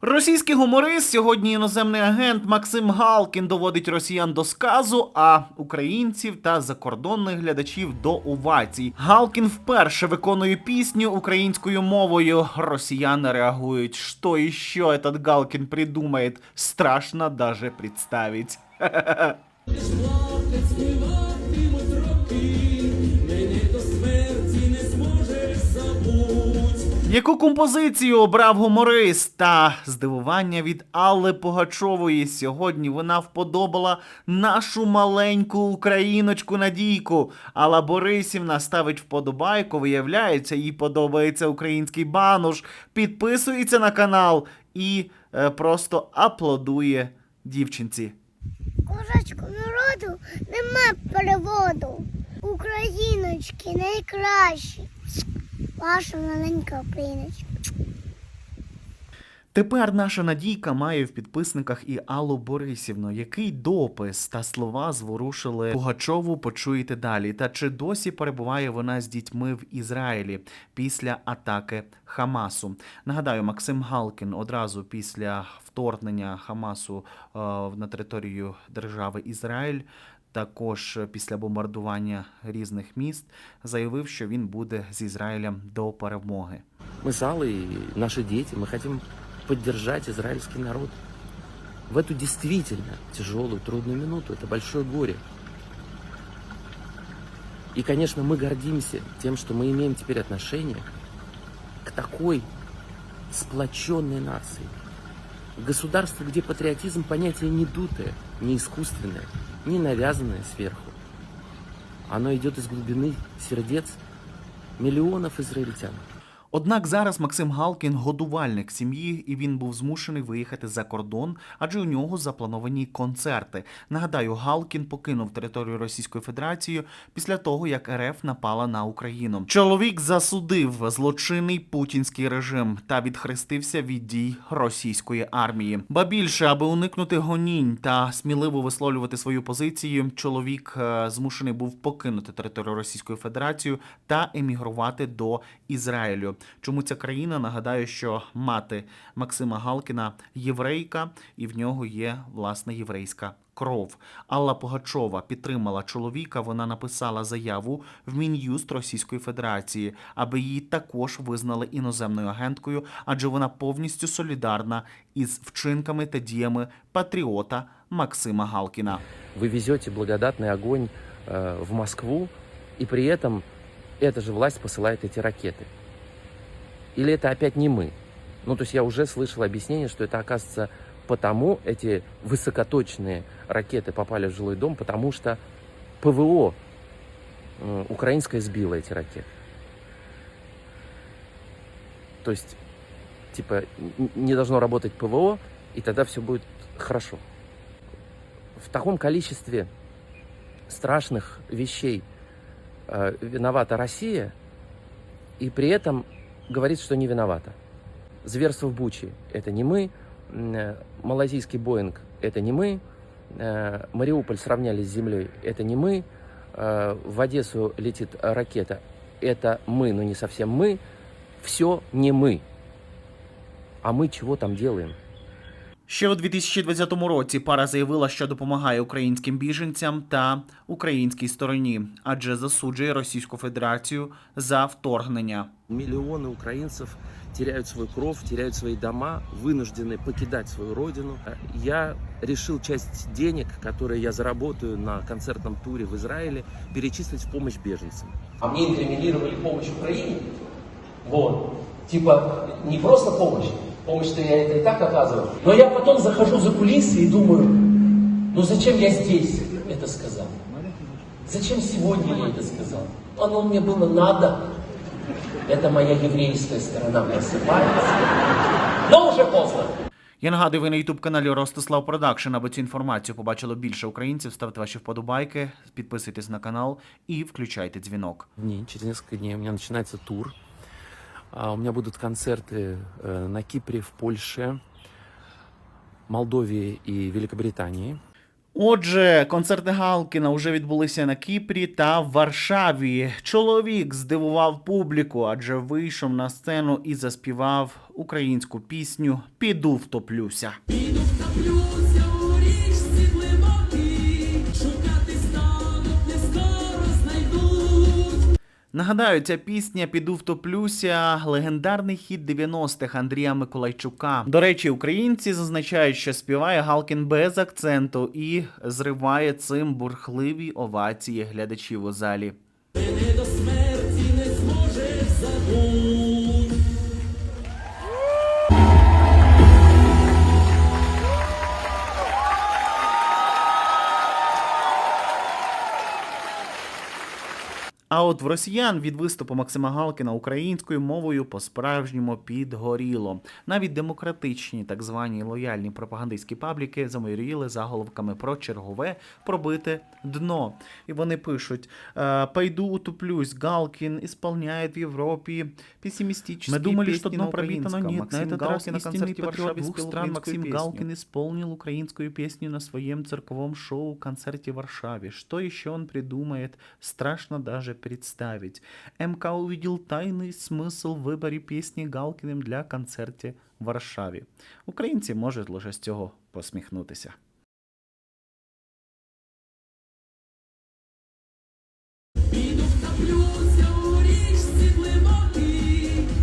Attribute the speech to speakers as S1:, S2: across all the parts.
S1: Російський гуморист, сьогодні іноземний агент Максим Галкін доводить росіян до сказу, а українців та закордонних глядачів до овацій. Галкін вперше виконує пісню українською мовою. Росіяни реагують, що і що этот Галкін придумає. Страшно даже представить. Яку композицію обрав гуморист? Та здивування від Алли Погачової сьогодні вона вподобала нашу маленьку україночку Надійку. Алла Борисівна ставить вподобайку, виявляється, їй подобається український бануш, підписується на канал і е, просто аплодує дівчинці.
S2: Козацькому народу нема переводу. Україночки найкращі. Ваша маленька україночка.
S1: Тепер наша Надійка має в підписниках і Аллу Борисівну, який допис та слова зворушили Пугачову. Почуєте далі. Та чи досі перебуває вона з дітьми в Ізраїлі після атаки Хамасу? Нагадаю, Максим Галкін одразу після вторгнення Хамасу е, на територію держави Ізраїль. Також після бомбардування різних міст заявив, що він буде з Ізраїлем до перемоги.
S3: Мы с Аллой и наши дети, мы хотим поддержать израильский народ в эту действительно тяжелую, трудную минуту. Это большое горе. И, конечно, мы гордимся тем, что мы имеем теперь отношение к такой сплоченной нации. Государство, где патриотизм понятие не дутое, не искусственное, не навязанное сверху. Оно идет из глубины сердец миллионов израильтян.
S1: Однак зараз Максим Галкін годувальник сім'ї, і він був змушений виїхати за кордон, адже у нього заплановані концерти. Нагадаю, Галкін покинув територію Російської Федерації після того, як РФ напала на Україну. Чоловік засудив злочинний путінський режим та відхрестився від дій російської армії. Ба більше, аби уникнути гонінь та сміливо висловлювати свою позицію, чоловік е, змушений був покинути територію Російської Федерації та емігрувати до Ізраїлю. Чому ця країна? Нагадаю, що мати Максима Галкіна єврейка, і в нього є власне єврейська кров. Алла Погачова підтримала чоловіка. Вона написала заяву в Мін'юст Російської Федерації, аби її також визнали іноземною агенткою, адже вона повністю солідарна із вчинками та діями патріота Максима Галкіна.
S3: Вы везете благодатный огонь э, в Москву, и при этом эта же власть посылает эти ракеты. Или это опять не мы? Ну, то есть я уже слышал объяснение, что это, оказывается, потому эти высокоточные ракеты попали в жилой дом, потому что ПВО э, украинское сбило эти ракеты. То есть, типа, не должно работать ПВО, и тогда все будет хорошо. В таком количестве страшных вещей э, виновата Россия, и при этом говорит, что не виновата. Зверство в Буче – это не мы, э, малазийский Боинг – это не мы, э, Мариуполь сравняли с землей – это не мы, э, в Одессу летит ракета – это мы, но не совсем мы, все не мы. А мы чего там делаем?
S1: Ще у 2020 році пара заявила, що допомагає українським біженцям та українській стороні, адже засуджує Російську Федерацію за вторгнення.
S3: Миллионы украинцев теряют свой кров, теряют свои дома, вынуждены покидать свою родину. Я решил часть денег, которые я заработаю на концертном туре в Израиле, перечислить в помощь беженцам.
S4: А мне инкриминировали помощь Украине. Вот. Типа, не просто помощь. Помощь-то я это и так оказывал. Но я потом захожу за кулисы и думаю, ну зачем я здесь это сказал? Зачем сегодня я это сказал? Оно мне было надо. Это моя еврейская сторона просыпается. Но уже поздно.
S1: Я нагадую, ви на youtube каналі Ростислав Продакшн. Аби цю інформацію побачило більше українців. Ставте ваші вподобайки, підписуйтесь на канал і включайте дзвінок.
S3: Дней, через несколько дней у меня начинается тур. А, У меня будут концерты э, на Кипре, в Польше, Молдове и Великобритании.
S1: Отже, концерти Галкіна вже відбулися на Кіпрі та в Варшаві. Чоловік здивував публіку, адже вийшов на сцену і заспівав українську пісню Піду втоплюся.
S5: Плюся у
S1: Нагадаю, ця пісня Піду втоплюся легендарний хіт 90-х Андрія Миколайчука. До речі, українці зазначають, що співає Галкін без акценту і зриває цим бурхливі овації глядачів у залі. А от в росіян від виступу Максима Галкіна українською мовою по-справжньому підгоріло. Навіть демократичні, так звані лояльні пропагандистські пабліки заморіли заголовками про чергове пробите дно. І вони пишуть: е, «Пойду утуплюсь, Галкин исполняет в Европе пессимистические
S6: Мы думали,
S1: песни
S6: что
S1: на
S6: дно пробито, но
S1: украинском.
S6: нет.
S1: Максим
S6: На этот раз
S1: Галкин на
S6: истинный
S1: концерте в
S6: патриот
S1: Варшаве
S6: двух
S1: спел
S6: стран
S1: украинскую
S6: Максим
S1: песню.
S6: Галкин исполнил украинскую песню на своем цирковом шоу концерте в Варшаве. Что еще он придумает, страшно даже представить. МК увидел тайный смысл в выборе песни Галкиным для концерте в Варшаві. Українці можуть лише з цього посміхнутися.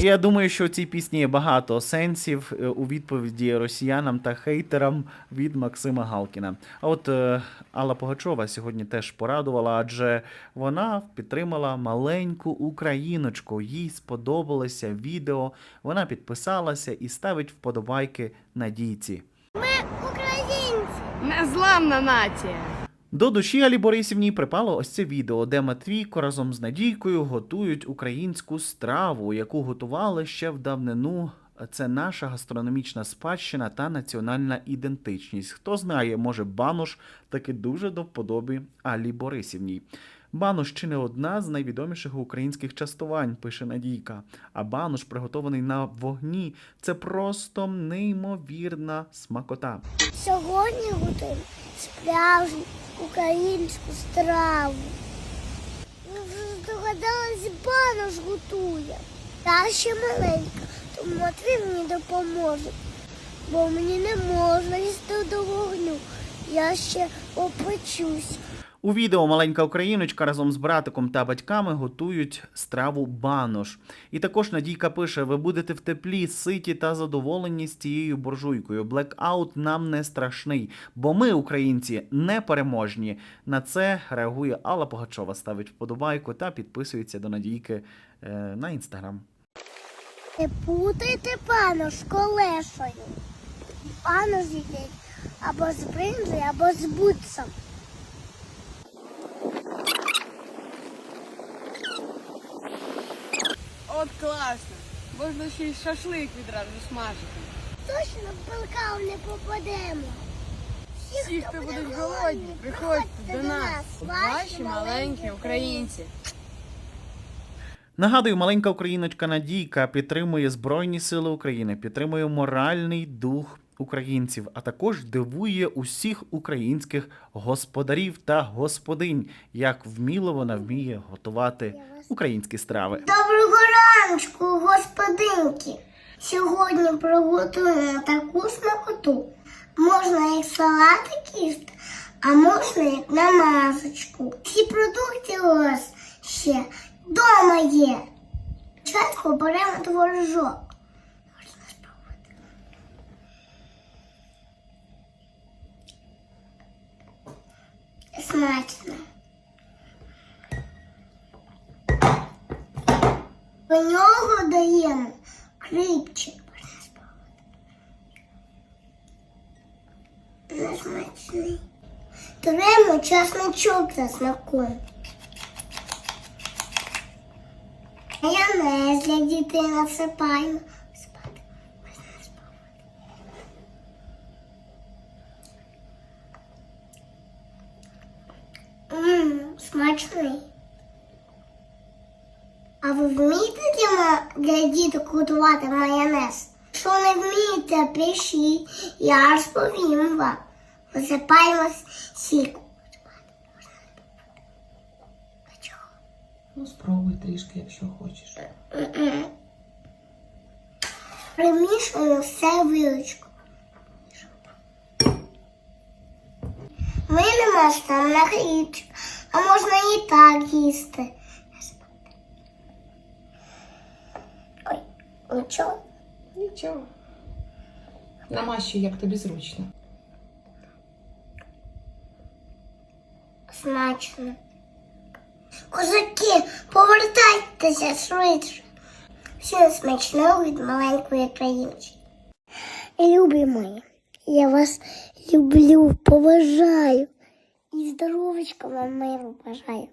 S1: Я думаю, що у цій пісні є багато сенсів е, у відповіді росіянам та хейтерам від Максима Галкіна. А от е, Алла Погачова сьогодні теж порадувала, адже вона підтримала маленьку україночку. Їй сподобалося відео. Вона підписалася і ставить вподобайки Надійці.
S2: Ми українці.
S7: Незламна нація.
S1: До душі Алі Борисівні припало ось це відео, де Матвійко разом з Надійкою готують українську страву, яку готували ще в давнину. Це наша гастрономічна спадщина та національна ідентичність. Хто знає, може, банош таки дуже до вподоби Алі Борисівній. Банош чи не одна з найвідоміших українських частувань, пише Надійка. А банош, приготований на вогні, це просто неймовірна смакота.
S2: Сьогодні готуємо справжню українську страву. Ви вже ж банош готує. Та ще маленька, тому Матвій мені допоможе. Бо мені не можна їсти до вогню. Я ще опечусь.
S1: У відео маленька україночка разом з братиком та батьками готують страву банош. І також Надійка пише: ви будете в теплі, ситі та задоволені з цією буржуйкою. Блекаут нам не страшний, бо ми, українці, непереможні. На це реагує Алла Погачова, ставить вподобайку та підписується до Надійки е, на інстаграм.
S2: Не путайте банош з колесою. Банош їдять або з бринзою, або з бутсом.
S7: От класно. Можна ще й шашлик відразу смажити.
S2: Точно в белкау не попадемо.
S7: Всі, хто будуть голодні, приходьте до нас. Ваші маленькі українці.
S1: Нагадую, маленька україночка Надійка підтримує Збройні Сили України, підтримує моральний дух українців, а також дивує усіх українських господарів та господинь, як вміло вона вміє готувати українські страви.
S2: Доброго раночку, господинки! Сьогодні приготуємо таку смакоту. Можна як салатик їсти, а можна як намазочку. Всі продукти у вас ще вдома є. Спочатку беремо творожок. Смачно. До нього даємо спробувати. Несмачний. Беремо чесночок за смаком. Майонез для дітей насипаємо. Спати. Можна спробувати. Ммм, смачний. Ви вмієте для, для діток готувати майонез? Якщо не вмієте, пишіть, я розповім вам. Висипаємо сільку.
S8: Ну, спробуй трішки, якщо хочеш.
S2: Примішуємо все вилочку. Ми намастимо на хлібчик, а можна і так їсти. Нічого.
S8: Нічого. Намащуй, як тобі зручно.
S2: Смачно. Козаки, повертайтеся швидше. Всім смачного від маленької країнки. Любі мої, я вас люблю, поважаю і здоровечка вам миру бажаю.